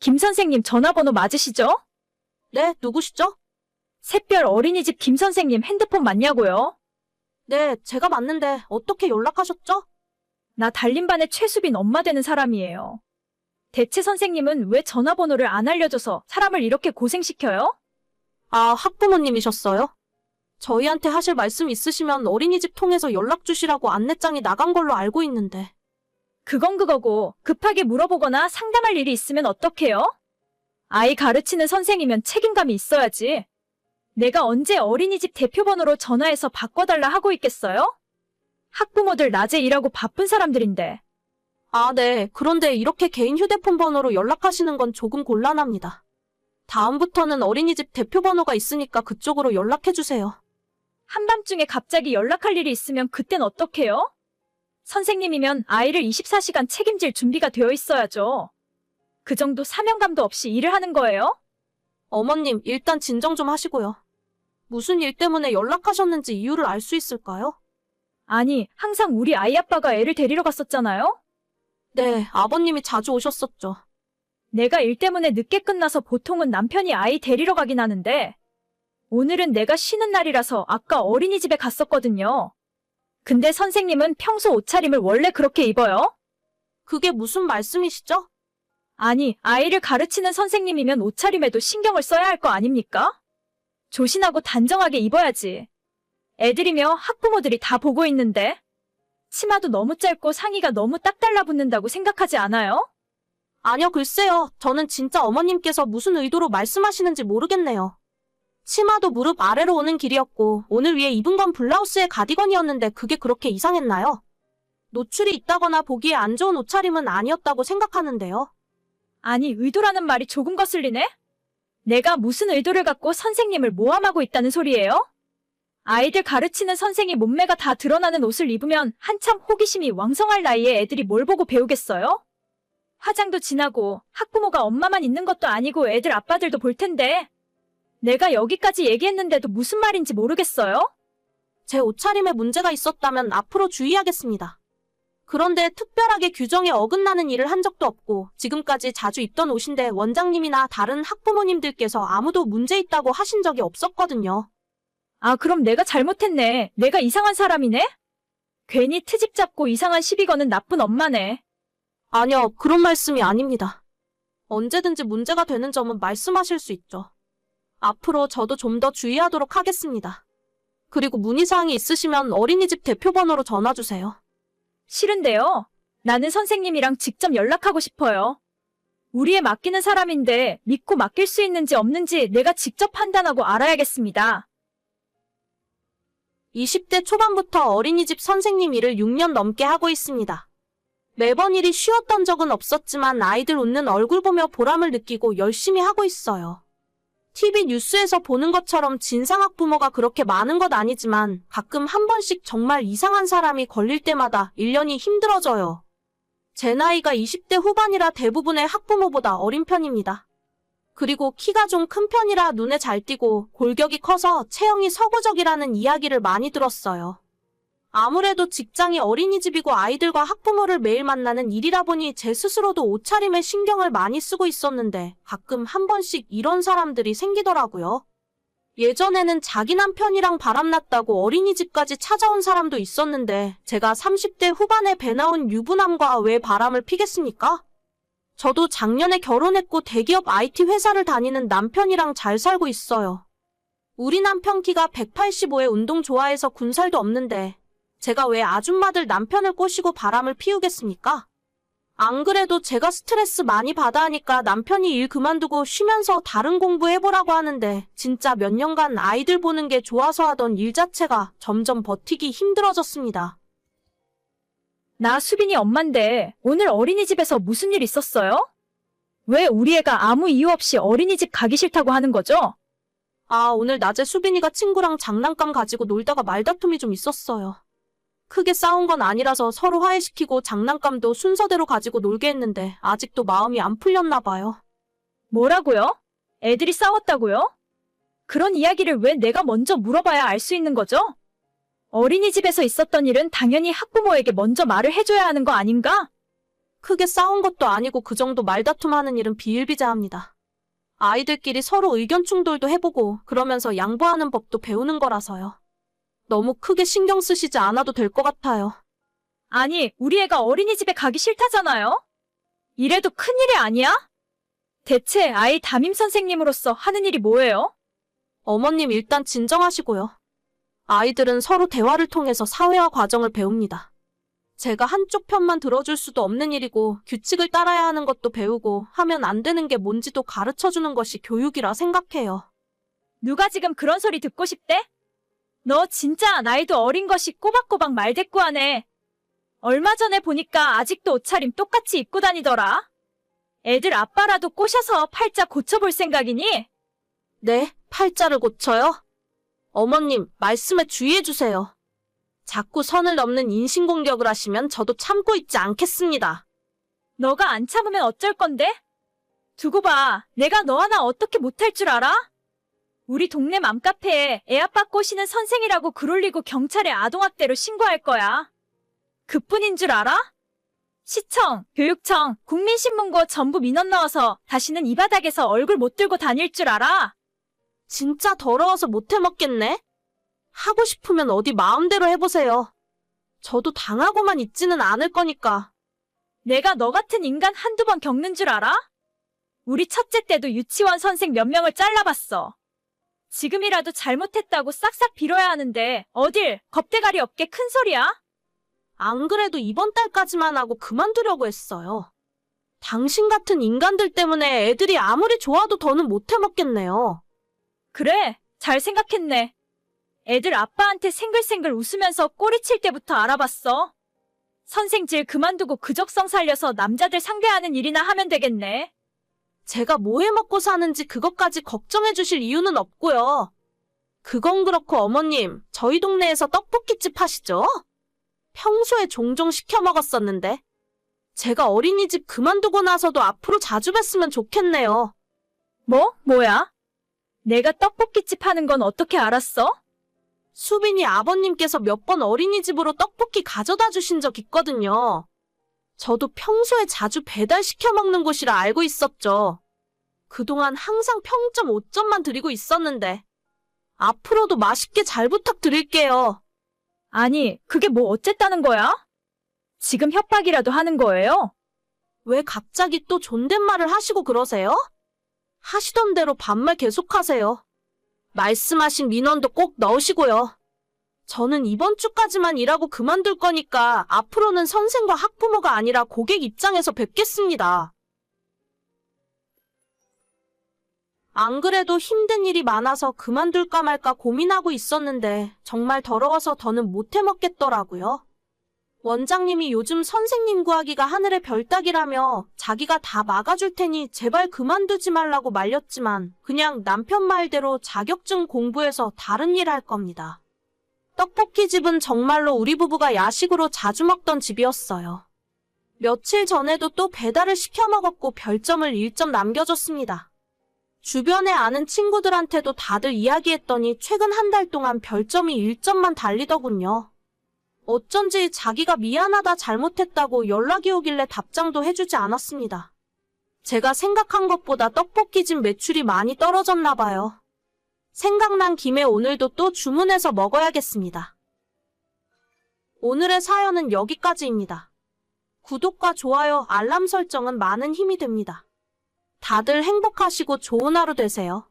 김 선생님 전화번호 맞으시죠? 네, 누구시죠? 샛별 어린이집 김 선생님 핸드폰 맞냐고요? 네, 제가 맞는데 어떻게 연락하셨죠? 나 달림반의 최수빈 엄마 되는 사람이에요. 대체 선생님은 왜 전화번호를 안 알려줘서 사람을 이렇게 고생시켜요? 아, 학부모님이셨어요? 저희한테 하실 말씀 있으시면 어린이집 통해서 연락 주시라고 안내장이 나간 걸로 알고 있는데. 그건 그거고 급하게 물어보거나 상담할 일이 있으면 어떡해요? 아이 가르치는 선생이면 책임감이 있어야지. 내가 언제 어린이집 대표번호로 전화해서 바꿔달라 하고 있겠어요? 학부모들 낮에 일하고 바쁜 사람들인데. 아, 네. 그런데 이렇게 개인 휴대폰 번호로 연락하시는 건 조금 곤란합니다. 다음부터는 어린이집 대표 번호가 있으니까 그쪽으로 연락해 주세요. 한밤중에 갑자기 연락할 일이 있으면 그땐 어떡해요? 선생님이면 아이를 24시간 책임질 준비가 되어 있어야죠. 그 정도 사명감도 없이 일을 하는 거예요? 어머님, 일단 진정 좀 하시고요. 무슨 일 때문에 연락하셨는지 이유를 알 수 있을까요? 아니, 항상 우리 아이 아빠가 애를 데리러 갔었잖아요? 네, 아버님이 자주 오셨었죠. 내가 일 때문에 늦게 끝나서 보통은 남편이 아이 데리러 가긴 하는데, 오늘은 내가 쉬는 날이라서 아까 어린이집에 갔었거든요. 근데 선생님은 평소 옷차림을 원래 그렇게 입어요? 그게 무슨 말씀이시죠? 아니, 아이를 가르치는 선생님이면 옷차림에도 신경을 써야 할 거 아닙니까? 조신하고 단정하게 입어야지. 애들이며 학부모들이 다 보고 있는데. 치마도 너무 짧고 상의가 너무 딱 달라붙는다고 생각하지 않아요? 아니요, 글쎄요. 저는 진짜 어머님께서 무슨 의도로 말씀하시는지 모르겠네요. 치마도 무릎 아래로 오는 길이었고, 오늘 위에 입은 건 블라우스의 가디건이었는데 그게 그렇게 이상했나요? 노출이 있다거나 보기에 안 좋은 옷차림은 아니었다고 생각하는데요. 아니, 의도라는 말이 조금 거슬리네? 내가 무슨 의도를 갖고 선생님을 모함하고 있다는 소리예요? 아이들 가르치는 선생이 몸매가 다 드러나는 옷을 입으면 한참 호기심이 왕성할 나이에 애들이 뭘 보고 배우겠어요? 화장도 진하고 학부모가 엄마만 있는 것도 아니고 애들 아빠들도 볼 텐데. 내가 여기까지 얘기했는데도 무슨 말인지 모르겠어요? 제 옷차림에 문제가 있었다면 앞으로 주의하겠습니다. 그런데 특별하게 규정에 어긋나는 일을 한 적도 없고 지금까지 자주 입던 옷인데 원장님이나 다른 학부모님들께서 아무도 문제 있다고 하신 적이 없었거든요. 아, 그럼 내가 잘못했네. 내가 이상한 사람이네? 괜히 트집 잡고 이상한 시비 거는 나쁜 엄마네. 아니요, 그런 말씀이 아닙니다. 언제든지 문제가 되는 점은 말씀하실 수 있죠. 앞으로 저도 좀 더 주의하도록 하겠습니다. 그리고 문의사항이 있으시면 어린이집 대표번호로 전화주세요. 싫은데요. 나는 선생님이랑 직접 연락하고 싶어요. 우리에 맡기는 사람인데 믿고 맡길 수 있는지 없는지 내가 직접 판단하고 알아야겠습니다. 20대 초반부터 어린이집 선생님 일을 6년 넘게 하고 있습니다. 매번 일이 쉬웠던 적은 없었지만 아이들 웃는 얼굴 보며 보람을 느끼고 열심히 하고 있어요. TV 뉴스에서 보는 것처럼 진상학 부모가 그렇게 많은 것 아니지만 가끔 한 번씩 정말 이상한 사람이 걸릴 때마다 1년이 힘들어져요. 제 나이가 20대 후반이라 대부분의 학부모보다 어린 편입니다. 그리고 키가 좀 큰 편이라 눈에 잘 띄고 골격이 커서 체형이 서구적이라는 이야기를 많이 들었어요. 아무래도 직장이 어린이집이고 아이들과 학부모를 매일 만나는 일이라 보니 제 스스로도 옷차림에 신경을 많이 쓰고 있었는데 가끔 한 번씩 이런 사람들이 생기더라고요. 예전에는 자기 남편이랑 바람났다고 어린이집까지 찾아온 사람도 있었는데 제가 30대 후반에 배 나온 유부남과 왜 바람을 피겠습니까? 저도 작년에 결혼했고 대기업 IT 회사를 다니는 남편이랑 잘 살고 있어요. 우리 남편 키가 185에 운동 좋아해서 군살도 없는데 제가 왜 아줌마들 남편을 꼬시고 바람을 피우겠습니까? 안 그래도 제가 스트레스 많이 받아 하니까 남편이 일 그만두고 쉬면서 다른 공부 해보라고 하는데 진짜 몇 년간 아이들 보는 게 좋아서 하던 일 자체가 점점 버티기 힘들어졌습니다. 나 수빈이 엄만데 오늘 어린이집에서 무슨 일 있었어요? 왜 우리 애가 아무 이유 없이 어린이집 가기 싫다고 하는 거죠? 아, 오늘 낮에 수빈이가 친구랑 장난감 가지고 놀다가 말다툼이 좀 있었어요. 크게 싸운 건 아니라서 서로 화해시키고 장난감도 순서대로 가지고 놀게 했는데 아직도 마음이 안 풀렸나 봐요. 뭐라고요? 애들이 싸웠다고요? 그런 이야기를 왜 내가 먼저 물어봐야 알 수 있는 거죠? 어린이집에서 있었던 일은 당연히 학부모에게 먼저 말을 해줘야 하는 거 아닌가? 크게 싸운 것도 아니고 그 정도 말다툼하는 일은 비일비재합니다. 아이들끼리 서로 의견 충돌도 해보고 그러면서 양보하는 법도 배우는 거라서요. 너무 크게 신경 쓰시지 않아도 될 것 같아요. 아니, 우리 애가 어린이집에 가기 싫다잖아요? 이래도 큰일이 아니야? 대체 아이 담임 선생님으로서 하는 일이 뭐예요? 어머님 일단 진정하시고요. 아이들은 서로 대화를 통해서 사회화 과정을 배웁니다. 제가 한쪽 편만 들어줄 수도 없는 일이고 규칙을 따라야 하는 것도 배우고 하면 안 되는 게 뭔지도 가르쳐 주는 것이 교육이라 생각해요. 누가 지금 그런 소리 듣고 싶대? 너 진짜 나이도 어린 것이 꼬박꼬박 말대꾸하네. 얼마 전에 보니까 아직도 옷차림 똑같이 입고 다니더라. 애들 아빠라도 꼬셔서 팔자 고쳐볼 생각이니? 네, 팔자를 고쳐요? 어머님, 말씀에 주의해 주세요. 자꾸 선을 넘는 인신공격을 하시면 저도 참고 있지 않겠습니다. 너가 안 참으면 어쩔 건데? 두고 봐. 내가 너 하나 어떻게 못할 줄 알아? 우리 동네 맘카페에 애 아빠 꼬시는 선생이라고 글 올리고 경찰에 아동학대로 신고할 거야. 그뿐인 줄 알아? 시청, 교육청, 국민신문고 전부 민원 넣어서 다시는 이 바닥에서 얼굴 못 들고 다닐 줄 알아? 진짜 더러워서 못 해 먹겠네? 하고 싶으면 어디 마음대로 해보세요. 저도 당하고만 있지는 않을 거니까. 내가 너 같은 인간 한두 번 겪는 줄 알아? 우리 첫째 때도 유치원 선생 몇 명을 잘라봤어. 지금이라도 잘못했다고 싹싹 빌어야 하는데 어딜 겁대가리 없게 큰 소리야? 안 그래도 이번 달까지만 하고 그만두려고 했어요. 당신 같은 인간들 때문에 애들이 아무리 좋아도 더는 못 해먹겠네요. 그래, 잘 생각했네. 애들 아빠한테 생글생글 웃으면서 꼬리칠 때부터 알아봤어. 선생질 그만두고 그적성 살려서 남자들 상대하는 일이나 하면 되겠네. 제가 뭐 해 먹고 사는지 그것까지 걱정해 주실 이유는 없고요. 그건 그렇고 어머님, 저희 동네에서 떡볶이집 하시죠? 평소에 종종 시켜 먹었었는데. 제가 어린이집 그만두고 나서도 앞으로 자주 뵀으면 좋겠네요. 뭐? 뭐야? 내가 떡볶이집 하는 건 어떻게 알았어? 수빈이 아버님께서 몇 번 어린이집으로 떡볶이 가져다 주신 적 있거든요. 저도 평소에 자주 배달시켜 먹는 곳이라 알고 있었죠. 그동안 항상 평점 5점만 드리고 있었는데, 앞으로도 맛있게 잘 부탁드릴게요. 아니, 그게 뭐 어쨌다는 거야? 지금 협박이라도 하는 거예요? 왜 갑자기 또 존댓말을 하시고 그러세요? 하시던 대로 반말 계속하세요. 말씀하신 민원도 꼭 넣으시고요. 저는 이번 주까지만 일하고 그만둘 거니까 앞으로는 선생과 학부모가 아니라 고객 입장에서 뵙겠습니다. 안 그래도 힘든 일이 많아서 그만둘까 말까 고민하고 있었는데 정말 더러워서 더는 못 해 먹겠더라고요. 원장님이 요즘 선생님 구하기가 하늘의 별 따기라며 자기가 다 막아줄 테니 제발 그만두지 말라고 말렸지만 그냥 남편 말대로 자격증 공부해서 다른 일 할 겁니다. 떡볶이 집은 정말로 우리 부부가 야식으로 자주 먹던 집이었어요. 며칠 전에도 또 배달을 시켜 먹었고 별점을 1점 남겨줬습니다. 주변에 아는 친구들한테도 다들 이야기했더니 최근 한 달 동안 별점이 1점만 달리더군요. 어쩐지 자기가 미안하다 잘못했다고 연락이 오길래 답장도 해주지 않았습니다. 제가 생각한 것보다 떡볶이집 매출이 많이 떨어졌나 봐요. 생각난 김에 오늘도 또 주문해서 먹어야겠습니다. 오늘의 사연은 여기까지입니다. 구독과 좋아요, 알람 설정은 많은 힘이 됩니다. 다들 행복하시고 좋은 하루 되세요.